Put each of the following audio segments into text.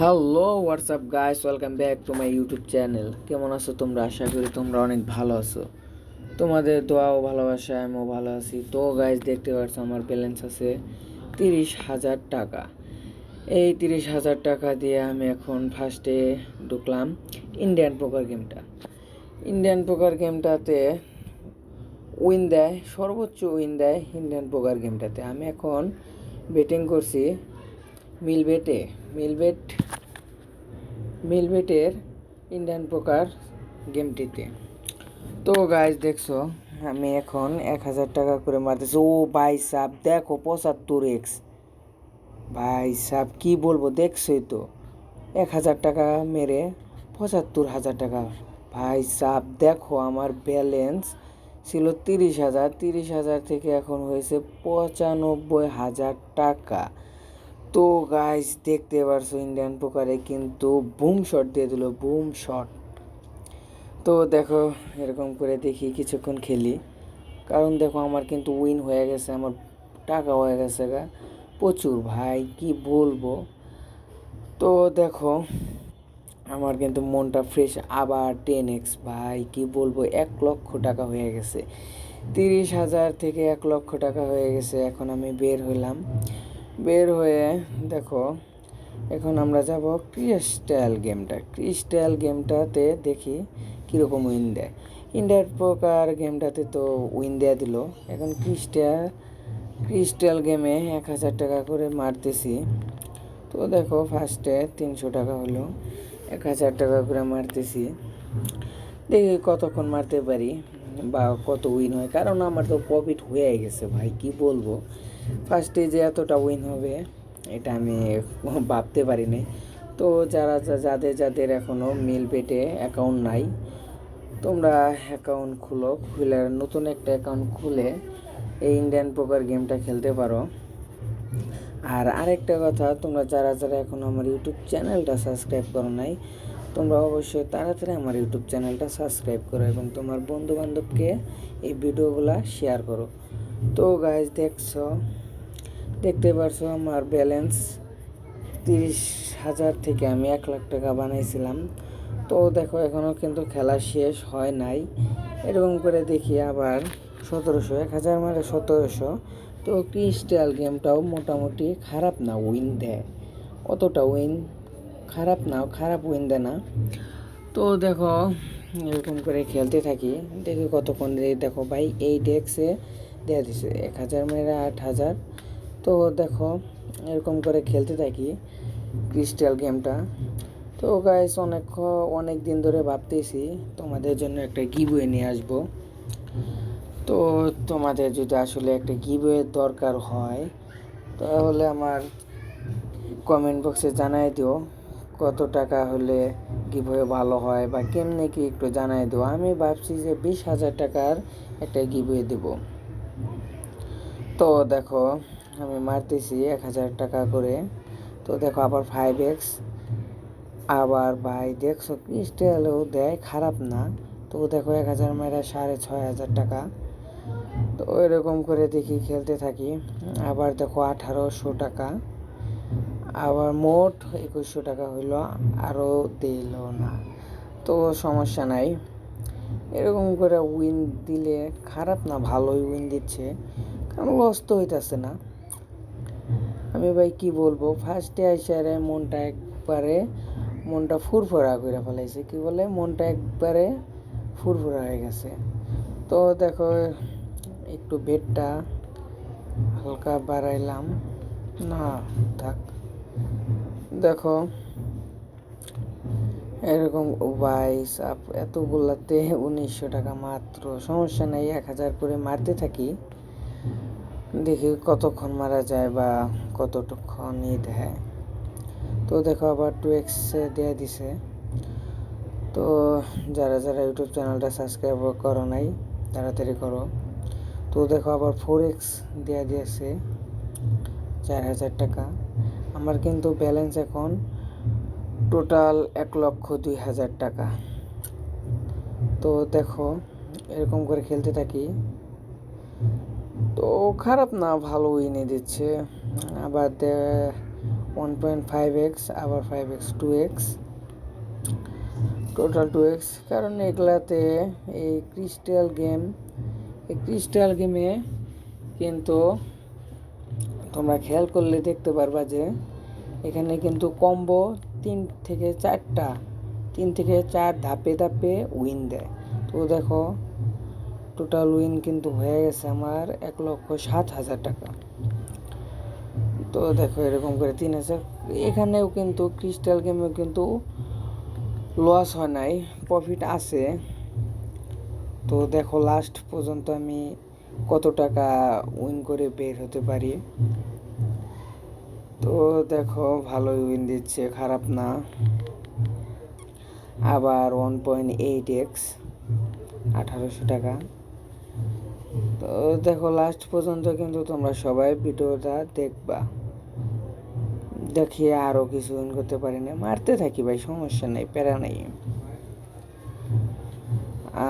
Hello WhatsApp guys welcome back to my YouTube channel কেমন আছো তোমরা? আশা করি তোমরা অনেক ভালো আছো। তোমাদের দোয়া ও ভালোবাসা আমিও ভালো আছি। তো গাইস দেখতে পাচ্ছ আমার ব্যালেন্স আছে তিরিশ হাজার টাকা। এই তিরিশ হাজার টাকা দিয়ে আমি এখন ফার্স্টে ঢুকলাম ইন্ডিয়ান পোকার গেমটা ইন্ডিয়ান পোকার গেমটাতে উইন দেয়, সর্বোচ্চ উইন দেয় ইন্ডিয়ান পোকার গেমটাতে আমি এখন বেটিং করছি মিলবেটে, মিলবেট, মিলবেটের ইন্ডিয়ান পোকার গেমটিতে তো গাইজ দেখছ, আমি এখন এক হাজার টাকা করে মারতেছি। ও ভাই সাপ দেখো পঁচাত্তর এক্স ভাই সাপ কি বলব, দেখছোই তো। এক হাজার টাকা মেরে পঁচাত্তর হাজার টাকা। ভাই সাপ দেখো আমার ব্যালেন্স ছিল তিরিশ হাজার তিরিশ হাজার থেকে এখন হয়েছে পঁচানব্বই হাজার টাকা। তো গাইস দেখতে পারছ ইন্ডিয়ান পোকারে কিন্তু বুম শট দিয়ে দিল বুম শট তো দেখো, এরকম করে দেখি কিছুক্ষণ খেলি। কারণ দেখো, আমার কিন্তু উইন হয়ে গেছে, আমার টাকা হয়ে গেছে গা। প্রচুর ভাই, কি বলব? তো দেখো, আমার কিন্তু মনটা ফ্রেশ আবার টেন এক্স ভাই, কি বলব? এক লক্ষ টাকা হয়ে গেছে। তিরিশ হাজার থেকে এক লক্ষ টাকা হয়ে গেছে, এখন আমি বের হইলাম। বের হয়ে দেখো, এখন আমরা যাব ক্রিস্টাল গেমটা। ক্রিস্টাল গেমটাতে দেখি কীরকম উইন দেয়। ইন্ডিয়ার পোকার গেমটাতে তো উইন দেয়া দিল। এখন ক্রিস্টাল ক্রিস্টাল গেমে এক হাজার টাকা করে মারতেছি। তো দেখো ফার্স্টে তিনশো টাকা হলো। এক হাজার টাকা করে মারতেছি। দেখি কতক্ষণ মারতে পারি। বা কত উইন হয়? কারণ আমার তো প্রফিট হয়ে গেছে ভাই, কি বলব? ফার্স্টে যে এতটা উইন হবে, এটা আমি ভাবতে পারিনি তো যারা যাদের যাদের এখনও মিল পেটে অ্যাকাউন্ট নাই, তোমরা অ্যাকাউন্ট খুলো, খুলে নতুন একটা অ্যাকাউন্ট খুলে এই ইন্ডিয়ান পোকার গেমটা খেলতে পারো। আর আরেকটা কথা, তোমরা যারা যারা এখন আমার ইউটিউব চ্যানেলটা সাবস্ক্রাইব করো নাই তোমরা অবশ্যই তাড়াতাড়ি আমার ইউটিউব চ্যানেলটা সাবস্ক্রাইব করো এবং তোমার বন্ধু বান্ধবকে এই ভিডিওগুলো শেয়ার করো। তো গাইজ দেখছ? দেখতে পারছ আমার ব্যালেন্স তিরিশ হাজার থেকে আমি এক লাখ টাকা বানাইছিলাম। তো দেখো এখনও কিন্তু খেলা শেষ হয় নাই। এরকম করে দেখি আবার সতেরোশো, এক হাজার মানে সতেরোশো। তো ক্রিস্টাল গেমটাও মোটামুটি খারাপ না উইন দেয়। অতটা উইন খারাপ না, খারাপ উইন দেয় না। তো দেখো, এরকম করে খেলতে থাকি। দেখি কতক্ষণ দেখো ভাই, এই ডেক্সে দেওয়া দিছে, এক হাজার মেয়েরা আট হাজার। তো দেখো, এরকম করে খেলতে থাকি ক্রিস্টাল গেমটা তো গাইস অনেক অনেক দিন ধরে ভাবতেছি, তোমাদের জন্য একটা গিবয়ে নিয়ে আসব। তো তোমাদের যদি আসলে একটা গিবয়ের দরকার হয়, তাহলে আমার কমেন্ট বক্সে জানাই দিও। কত টাকা হলে গিভওয়ে ভালো হয় বা কেমনে কি একটু জানাই দেবো আমি ভাবছি যে বিশ হাজার টাকার একটা গিভওয়ে দেব। তো দেখো, আমি মারতেছি এক হাজার টাকা করে। তো দেখো, আবার ফাইভ এক্স আবার ভাই দেখছ ক্রিস্টালও দেয়, খারাপ না। তো দেখো, এক হাজার মেরা সাড়ে ছয় হাজার টাকা। তো এরকম করে দেখি, খেলতে থাকি। আবার দেখো, আঠারোশো টাকা। আবার মোট একুশশো টাকা হইল আরও দিল না। তো সমস্যা নাই। এরকম করে উইন দিলে খারাপ না, ভালোই উইন দিচ্ছে। কারণ লস তো হইতেছে না। আমি ভাই কি বলব ফার্স্টে আইসারে মনটা একবারে মনটা ফুরফুরা করে ফেলাইছে। কি বলে? মনটা একবারে ফুরফুরা হয়ে গেছে। তো দেখো, একটু বেডটা হালকা বাড়াইলাম। না থাক দেখো। এরকম বাইশ আপ, এতগুলাতে উনিশশো টাকা মাত্র। সমস্যা নেই, এক হাজার করে মারতে থাকি। দেখি কতক্ষণ মারা যায় বা কতটুক্ষণ ই দেয় তো দেখো আবার টু এক্স দেয়া দিছে। তো যারা যারা ইউটিউব চ্যানেলটা সাবস্ক্রাইব করো নাই, তাড়াতাড়ি করো। তো দেখো আবার ফোর এক্স দেওয়া দিয়েছে, চার হাজার টাকা। আমার কিন্তু ব্যালেন্স এখন টোটাল এক লক্ষ দুই হাজার টাকা। তো দেখো, এরকম করে খেলতে থাকি। তো খারাপ না, ভালো উইনে দিচ্ছে। আবার ওয়ান পয়েন্ট ফাইভ এক্স আবার five x two x total two x কারণ এগুলাতে এই ক্রিস্টাল গেম এই ক্রিস্টাল গেমে কিন্তু তোমরা খেয়াল করলে দেখতে পারবা যে এখানে কিন্তু কম্বো তিন থেকে চারটা, তিন থেকে চার ধাপে ধাপে উইন দেয়। তো দেখো টোটাল উইন কিন্তু হয়ে গেছে আমার এক লক্ষ সাত হাজার টাকা। তো দেখো, এরকম করে তিন হাজার। এখানেও কিন্তু ক্রিস্টাল গেমেও কিন্তু লস হয় নাই প্রফিট আছে। তো দেখো লাস্ট পর্যন্ত আমি কত টাকা উইন করে বের হতে পারি? তো দেখো, ভালোই উইন দিচ্ছে, খারাপ না। আবার ওয়ান পয়েন্ট এইট এক্স আঠারোশো টাকা। তো দেখো লাস্ট পর্যন্ত কিন্তু তোমরা সবাই ভিডিওটা দেখবা। দেখিয়ে আরও কিছু উইন করতে পারি না। মারতে থাকি ভাই, সমস্যা নেই, প্যারা নেই।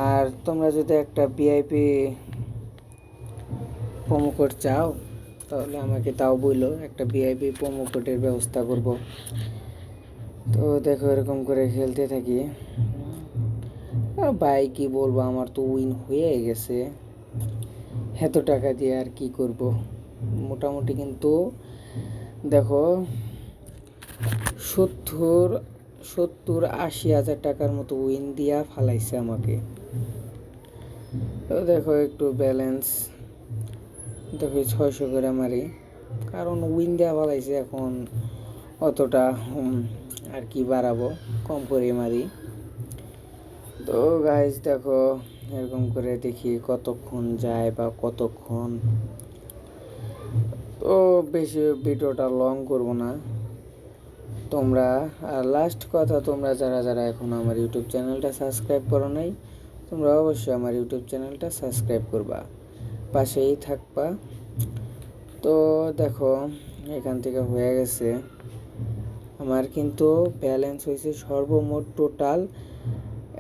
আর তোমরা যদি একটা ভিআইপি প্রোমো কোড চাও তাহলে আমাকে তাও বলল একটা ভিআইপি প্রোমো কোডের ব্যবস্থা করব। তো দেখো এরকম করে খেলতে থাকি। ভাই, কি বলব, আমার তো উইন হয়ে গেছে। এত টাকা দিয়ে আর কি করব? মোটামুটি কিন্তু, দেখো, সত্তর সত্তর আশি হাজার টাকার মতো উইন দিয়া ফালাইছে আমাকে। তো দেখো একটু ব্যালেন্স দেখো ছয়শো করে মারি কারণ উইন দেওয়া ফালাইছে এখন অতটা আর কি বাড়াবো, কম করে মারি। তো গাইজ দেখো, এরকম করে দেখি কতক্ষণ যায় বা কতক্ষণ। তো বেশি ভিডিওটা লং করব না। তোমরা, আর লাস্ট কথা, তোমরা যারা যারা এখন আমার ইউটিউব চ্যানেলটা সাবস্ক্রাইব করো নাই, তোমরা অবশ্যই আমার ইউটিউব চ্যানেলটা সাবস্ক্রাইব করবা। পাশেই থাকবা। তো দেখো, এখান থেকে হয়ে গেছে। আমার কিন্তু ব্যালেন্স হয়েছে সর্বমোট টোটাল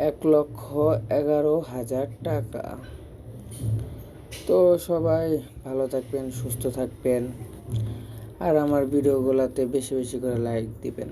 এক লক্ষ এগারো হাজার টাকা। তো সবাই ভালো থাকবেন, সুস্থ থাকবেন। আর আমার ভিডিওগুলোতে বেশি বেশি করে লাইক দিবেন।